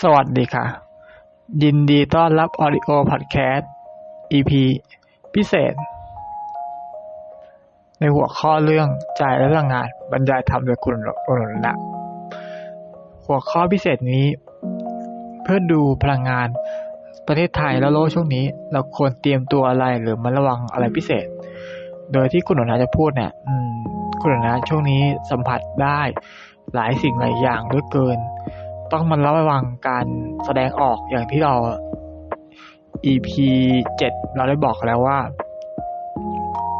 สวัสดีค่ะ ยินดีต้อนรับ Audio Podcast EP พิเศษ ในหัวข้อเรื่องใจและพลังงานบรรยายธรรมโดยคุณอนุนะ หัวข้อพิเศษนี้ เพื่อดูพลังงานประเทศไทยและโลกช่วงนี้ เราควรเตรียมตัวอะไรหรือมาระวังอะไรพิเศษ โดยที่คุณอนุนะจะพูดเนี่ยคุณอนุนะช่วงนี้สัมผัสได้หลายสิ่งหลายอย่างด้วยเกิน ต้องมันระวังการแสดงออกอย่างที่เรา EP 7 เราได้บอกแล้วว่า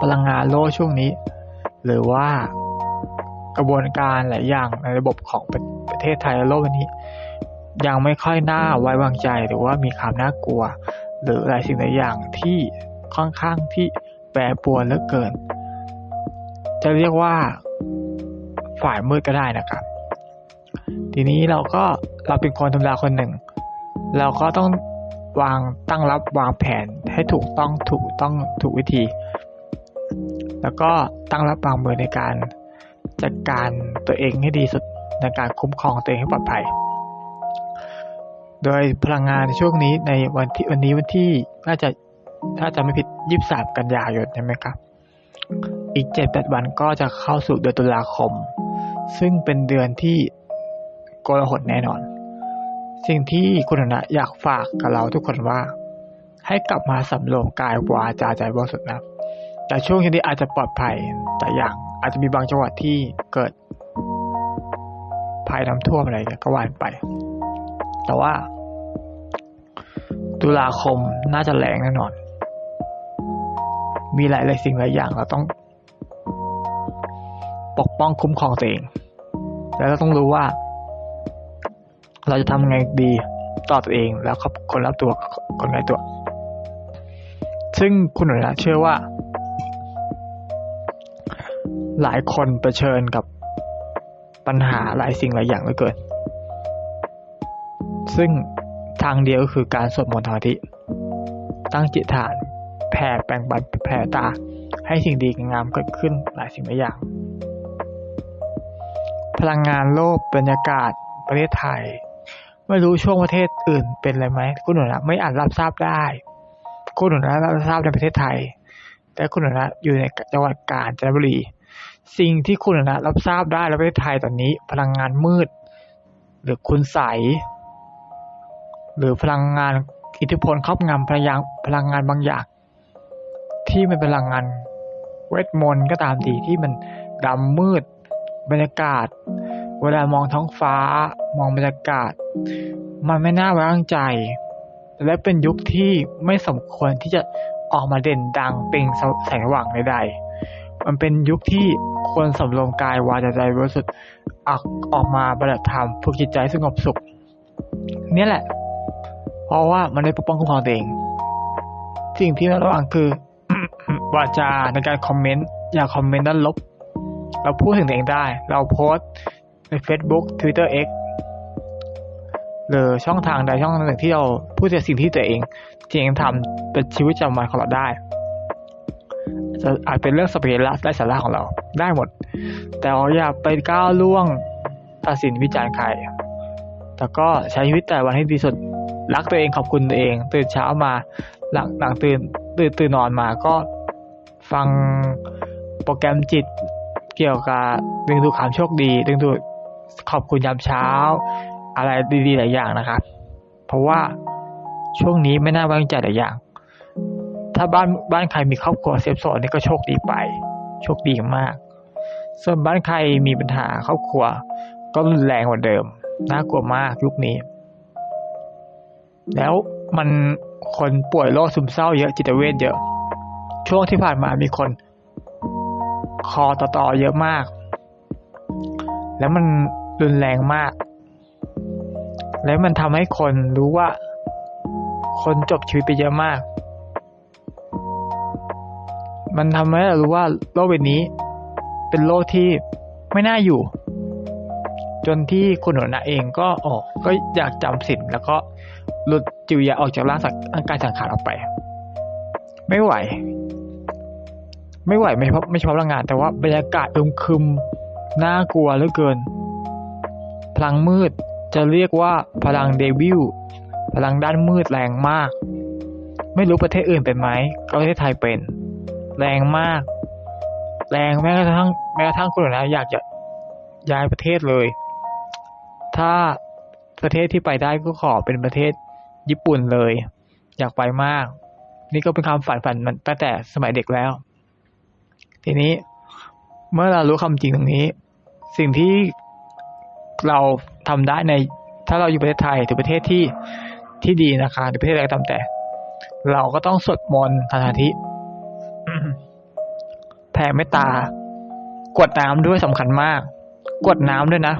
พลังงานโลกช่วงนี้ หรือว่ากระบวนการหลายอย่างในระบบของประประเทศไทยและโลกวันนี้ ยังไม่ค่อยน่าไว้วางใจหรือว่ามีความน่ากลัว หรือหลายสิ่งหลายอย่างที่ค่อนข้างที่แปรปรวนเหลือเกิน จะเรียกว่าฝ่ายมืดก็ได้นะครับ ทีนี้เราก็เราเป็นคนธรรมดาคนหนึ่ง เราก็ต้องวางตั้งรับวางแผนให้ถูกต้องถูกต้องถูกวิธี แล้วก็ตั้งรับวางมือในการจัดการตัวเองให้ดีสุดในการคุ้มครองตัวเองให้ปลอดภัย โดยพลังงานในช่วงนี้ในวันที่วันนี้วันที่น่าจะถ้าจะไม่ผิดยี่สิบสามกันยายนใช่ไหมครับ อีกเจ็ดแปดวันก็จะเข้าสู่เดือนตุลาคม ซึ่งเป็นเดือนที่ โกลาหลแน่นอน สิ่งที่คุณอนะอยากฝากกับเราทุกคนว่า ให้กลับมาสำรวมกายวาจาใจบริสุทธิ์นะแต่ช่วงนี้อาจจะปลอดภัย แต่อย่างอาจจะมีบางจังหวัดที่เกิดภัยน้ำท่วมอะไรก็ว่านไป แต่ว่า ตุลาคมน่าจะแรงแน่นอน มีหลายหลายสิ่งหลายอย่างเราต้อง ปกป้องคุ้มครองตัวเอง แล้วเราต้องรู้ว่า เราจะทำไงดีต่อตัวเองแล้วครับคนรับตัวคนใกล้ตัว ซึ่งคุณหนูนะเชื่อว่า หลายคนเผชิญกับปัญหาหลายสิ่งหลายอย่างเหลือเกิน ซึ่งทางเดียวก็คือการสวดมนต์สมาธิ ตั้งจิตฐานแผ่แปลงบันแผ่ตา ให้สิ่งดีงามเกิดขึ้นหลายสิ่งหลายอย่าง พลังงานโลกบรรยากาศประเทศไทย ไม่รู้ช่วงประเทศอื่นเป็นอะไรไหมคุณหนูนะไม่อาจรับทราบได้คุณหนูนะรับทราบในประเทศไทย แต่คุณหนูนะอยู่ในจังหวัดกาญจนบุรี สิ่งที่คุณหนูนะรับทราบได้ในประเทศไทยตอนนี้ พลังงานมืด หรือคุณใสหรือพลังงานอิทธิพลครอบงำพลังงานพลังงานบางอย่าง ที่มันเป็นพลังงานเวทมนต์ก็ตามดีที่มันดำมืดบรรยากาศ เวลามองท้องฟ้ามองบรรยากาศ มันไม่น่าไว้วางใจ และเป็นยุคที่ไม่สมควรที่จะออกมาเด่นดังเป็นแสงสว่างใดๆมันเป็นยุคที่ควรสำรวมกายวาจาใจบริสุทธิ์ออกออกมาประดับธรรมฝึกจิตใจสงบสุข เนี่ยแหละ เพราะว่ามันได้ปกป้องคุ้มครองตัวเอง สิ่งที่เราระวังคือวาจาในการคอมเมนต์ อย่าคอมเมนต์ด้านลบ เราพูดถึงตัวเองได้ เราโพสต์ใน Facebook Twitter X หรือช่องทางใดช่องหนึ่งที่เราพูดแต่สิ่งที่ตัวเองจริงทำเป็นชีวิตประจำวันของเราได้จะอาจเป็นเรื่องสเปรละและสาระของเราได้หมด แต่เราอย่าไปก้าวล่วงตัดสินวิจารณ์ใครแต่ก็ใช้ชีวิตแต่วันให้ดีสุดรักตัวเองขอบคุณตัวเอง ตื่นเช้ามาหลังหลังตื่นตื่นตื่นนอนมาก็ฟังโปรแกรมจิตเกี่ยวกับดึงดูดความโชคดี ดึงดูดขอบคุณยามเช้า อะไรดีๆหลายอย่างนะครับ เพราะว่าช่วงนี้ไม่น่าไว้วางใจหลายอย่าง ถ้าบ้านบ้านใครมีครอบครัวเซฟโซนนี่ก็โชคดีไป โชคดีมาก ส่วนบ้านใครมีปัญหาครอบครัว ก็รุนแรงกว่าเดิม น่ากลัวมากยุคนี้ แล้วมันคนป่วยโรคซึมเศร้าเยอะจิตเวชเยอะ ช่วงที่ผ่านมามีคน คอต่อๆเยอะมาก แล้วมันรุนแรงมาก แล้วมันทำให้คนรู้ว่า คนจบชีวิตไปเยอะมาก มันทำให้เรารู้ว่าโลกใบนี้ เป็นโลกที่ไม่น่าอยู่ จนที่คุณหนูนะเองก็ออกก็อยากจำสินแล้วก็หลุดจิวญาออกจากร่างสังการสังขารออกไป ไม่ไหว ไม่ไหวไม่เฉพาะไม่เฉพาะพลังงาน แต่ว่าบรรยากาศอึมครึมน่ากลัวเหลือเกิน พลังมืด จะเรียกว่าพลังเดวิลพลังด้านมืดแรงมาก ไม่รู้ประเทศอื่นเป็นไหมก็ประเทศไทยเป็น แรงมาก แรงแม้กระทั่งแม้กระทั่งคุณนะอยากจะย้ายประเทศเลย ถ้าประเทศที่ไปได้ก็ขอเป็นประเทศญี่ปุ่นเลย อยากไปมาก นี่ก็เป็นความฝันฝันมันตั้งแต่สมัยเด็กแล้ว ทีนี้เมื่อเรารู้คำจริงตรงนี้ สิ่งที่เรา ทำได้ในถ้าเราอยู่ประเทศไทยหรือประเทศที่ที่ดีนะคะหรือประเทศอะไรก็ตามแต่ เราก็ต้องสวดมนต์สมาธิแผ่เมตตากวดน้ำด้วยสำคัญมาก กวดน้ำด้วยนะ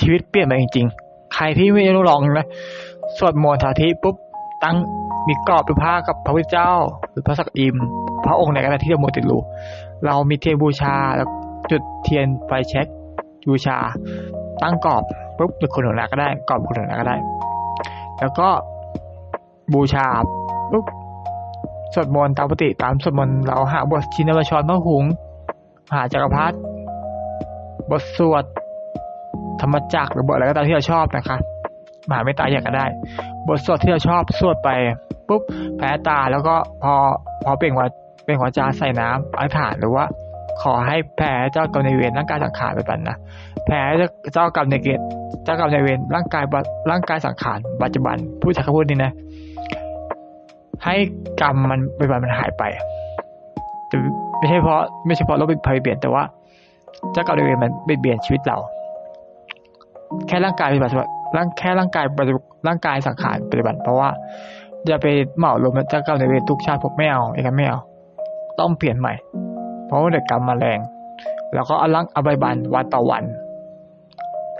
ชีวิตเปลี่ยนไปจริงๆ ใครที่ไม่รู้ลองนะสวดมนต์สมาธิปุ๊บตั้งมีกรอบเป็นผ้ากับพระพุทธเจ้า หรือพระสักอิม พระองค์ไหนก็ได้ที่เราโมติดรู้เรามีเทียนบูชาแล้วจุดเทียนไฟเช็คบูชา ตั้งกรอบ ปุ๊บหรือคนหนาก็ได้กรอบคนหนาก็ได้ แล้วก็บูชาปุ๊บสวดมนต์ตามปกติตามสวดมนต์เราหาบทชินวชรพระหุงหาจักรพรรดิบทสวดธรรมจักรหรือบทอะไรก็ตามที่เราชอบนะคะมหาเมตตาอยางก็ได้ บทสวดที่เราชอบสวดไปปุ๊บแพ้ตาแล้วก็พอพอเปล่งวาเป็นหัวจาใส่น้ำอธิษฐานหรือว่า ขอให้แผ่เจ้ากรรมในเวรร่างกายสังขารไปบันนะแผ่เจ้ากรรมในเกตเจ้ากรรมในเวรร่างกายร่างกายสังขารปัจจุบันผู้จักพูดนี่นะ ให้กรรมมันไปบันมันหายไปแต่ไม่ใช่เพราะไม่ใช่เพราะเราเป็นภัยเบียดแต่ว่าเจ้ากรรมในเวรมันเบียดชีวิตเรา แค่ร่างกายปฏิบัติร่างแค่ร่างกายร่างกายสังขารปฏิบัติเพราะว่าอย่าไปเหมารวมเจ้ากรรมในเวรทุกชาติผมไม่เอาเองไม่เอาต้องเปลี่ยนใหม่ เพราะว่าเด็กกรรมมาแรง แล้วก็เอาลังเอาใบบันวันต่อวัน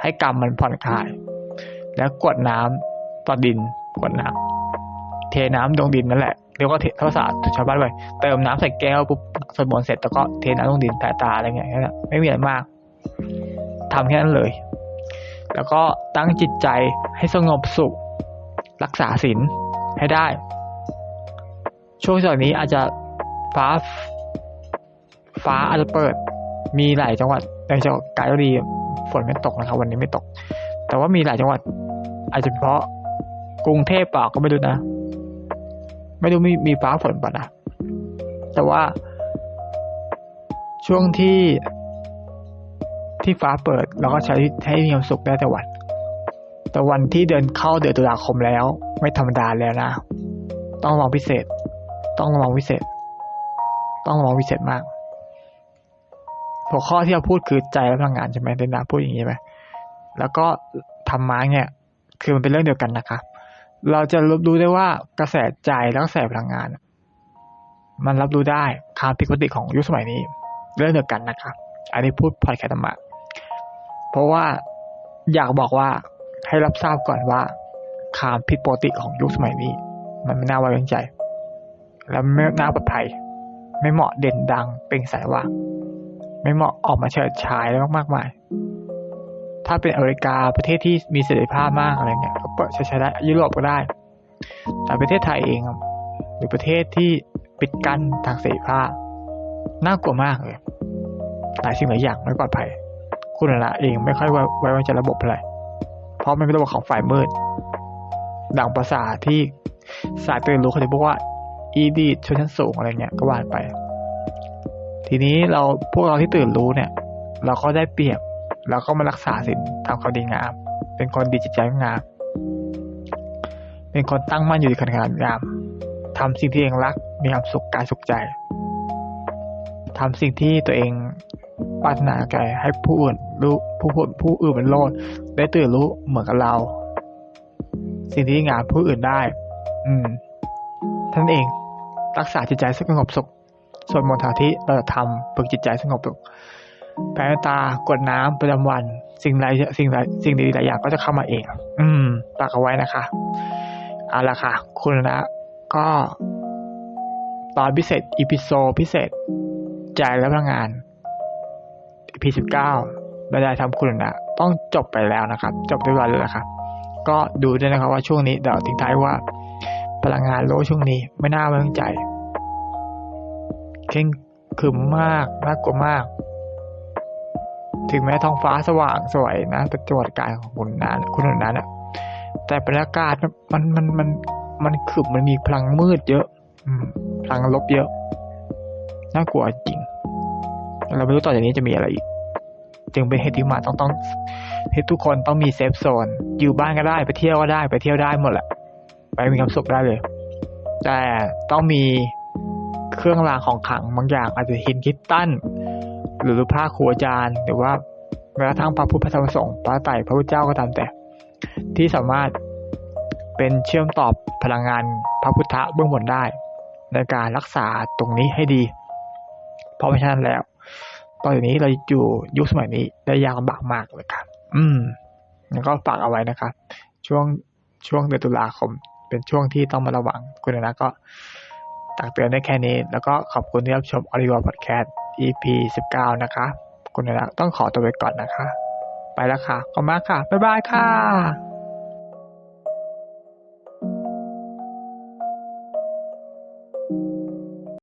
ให้กรรมมันผ่อนคลาย แล้วกดน้ำต่อดินกดน้ำเทน้ำลงดินนั่นแหละเรียกว่าเทภาษาชาวบ้านไปเติมน้ำใส่แก้วปุ๊บสวดมนต์เสร็จแล้วก็เทน้ำลงดินแผ่ตาอะไรเงี้ยนั่นไม่มีอะไรมากทำแค่นั้นเลย แล้วก็ตั้งจิตใจให้สงบสุข รักษาศีลให้ได้ ช่วงจากนี้อาจจะฟ้า ฟ้าอาจจะเปิด มีหลายจังหวัดในจังหวัดกาญจนบุรีฝนไม่ตกนะครับ วันนี้ไม่ตก แต่ว่ามีหลายจังหวัด อาจจะเพราะกรุงเทพเปล่าก็ไม่รู้นะ ไม่รู้มีมีฟ้าฝนป่ะนะ แต่ว่า ช่วงที่ที่ฟ้าเปิดเราก็ใช้ให้มีความสุขได้แต่วัน แต่วันที่เดินเข้าเดือนตุลาคมแล้ว ไม่ธรรมดาแล้วนะ ต้องมองพิเศษ ต้องมองพิเศษ ต้องมองวิเศษมาก หัวข้อที่เราพูดคือใจและพลังงานใช่ไหมเดนดาพูดอย่างนี้ไหมแล้วก็ธรรมะเนี่ย คือมันเป็นเรื่องเดียวกันนะครับ เราจะรับรู้ได้ว่ากระแสใจและกระแสพลังงาน มันรับรู้ได้คามผิดปกติของยุคสมัยนี้ เรื่องเดียวกันนะครับ อันนี้พูดพอดแคสต์ธรรมะเพราะว่าอยากบอกว่าให้รับทราบก่อนว่าคามผิดปกติของยุคสมัยนี้ มันไม่น่าไว้วางใจ และไม่น่าปลอดภัย ไม่เหมาะเด่นดังเป็นสายว่า ไม่เหมาะออกมาเฉิดฉายแล้วมากมาย ถ้าเป็นอเมริกาประเทศที่มีเสรีภาพมากอะไรเงี้ยก็เปิดใช้ได้ยุโรปก็ได้ แต่ประเทศไทยเองหรือประเทศที่ปิดกั้นทางเสรีภาพน่ากลัวมากเลยหลายสิ่งหลายอย่างไม่ปลอดภัย คุณละเองไม่ค่อยไว้วางใจระบบอะไร เพราะมันเป็นระบบของฝ่ายมืด ดังภาษาที่สายตื่นรู้เขาจะบอกว่า อีดีชนชั้นสูงอะไรเงี้ยก็ว่านไป ทีนี้เราพวกเราที่ตื่นรู้เนี่ย เราก็ได้เปรียบเราก็มารักษาสินทำความดีงาม เป็นคนดีจิตใจงาม เป็นคนตั้งมั่นอยู่ในการงานทำสิ่งที่เองรักมีความสุขกายสุขใจทำสิ่งที่ตัวเองปรารถนาใจให้ผู้อื่นรู้ผู้ผู้ผู้อื่นเป็นโลดได้ตื่นรู้เหมือนกับเรา สิ่งที่งามผู้อื่นได้ อืม ท่านเองรักษาจิตใจสงบสุข สวดมนต์ทาที่เราจะทำฝึกจิตใจสงบสุขแผ่ตากดน้ำประจำวัน สิ่งใดสิ่งใดสิ่งดีหลายอย่างก็จะเข้ามาเอง อืมฝากเอาไว้นะคะเอาละค่ะ คุณนะก็ตอนพิเศษอีพิโซพิเศษใจและพลังงานอีพีสิบเก้าบรรยายทำคุณนะต้องจบไปแล้วนะครับ จบเรียบร้อยแล้วนะครับก็ดูด้วยนะครับว่าช่วงนี้เดี๋ยวทิ้งท้ายว่า พลังงานโลกช่วงนี้ไม่น่าไว้วางใจ เข่งขึมมากน่ากลัวมาก ถึงแม้ท้องฟ้าสว่างสวยนะเป็นจังหวัดกายของคุณนั้นคุณหนุนั้นอะแต่บรรยากาศมันมันมันมันขึบมันมีพลังมืดเยอะ อืม พลังลบเยอะน่ากลัวจริง เราไม่รู้ต่อจากนี้จะมีอะไรอีก จึงเป็นเหตุที่มาต้องต้องให้ทุกคนต้องมีเซฟโซน อยู่บ้านก็ได้ไปเที่ยวก็ได้ไปเที่ยวได้หมดแหละ ไปมีความสุขได้เลย แต่ต้องมี เครื่องรางของขลังบางอย่าง อาจจะหินคริสตันหรือพระครูอาจารย์ หรือว่าแม้กระทั่งพระพุทธพระธรรมสงฆ์พระไตรพระพุทธเจ้าก็ตามแต่ ที่สามารถเป็นเชื่อมต่อพลังงานพระพุทธเบื้องบนได้ ในการรักษาตรงนี้ให้ดี เพราะไม่ฉะนั้นแล้ว ตอนนี้เราอยู่ยุคสมัยนี้ได้ยากลำบากมากเลยครับ อืมแล้วก็ฝากเอาไว้นะครับ ช่วงช่วงเดือนตุลาคม เป็นช่วงที่ต้องมาระวังคุณนะก็ ตักเตือนได้แค่นี้ แล้วก็ขอบคุณที่รับชมอริวอพอดแคสต์ EP 19 นะคะคุณนะต้องขอตัวไปก่อนนะคะ ไปแล้วค่ะขอบคุณมากค่ะ บ๊ายบายค่ะ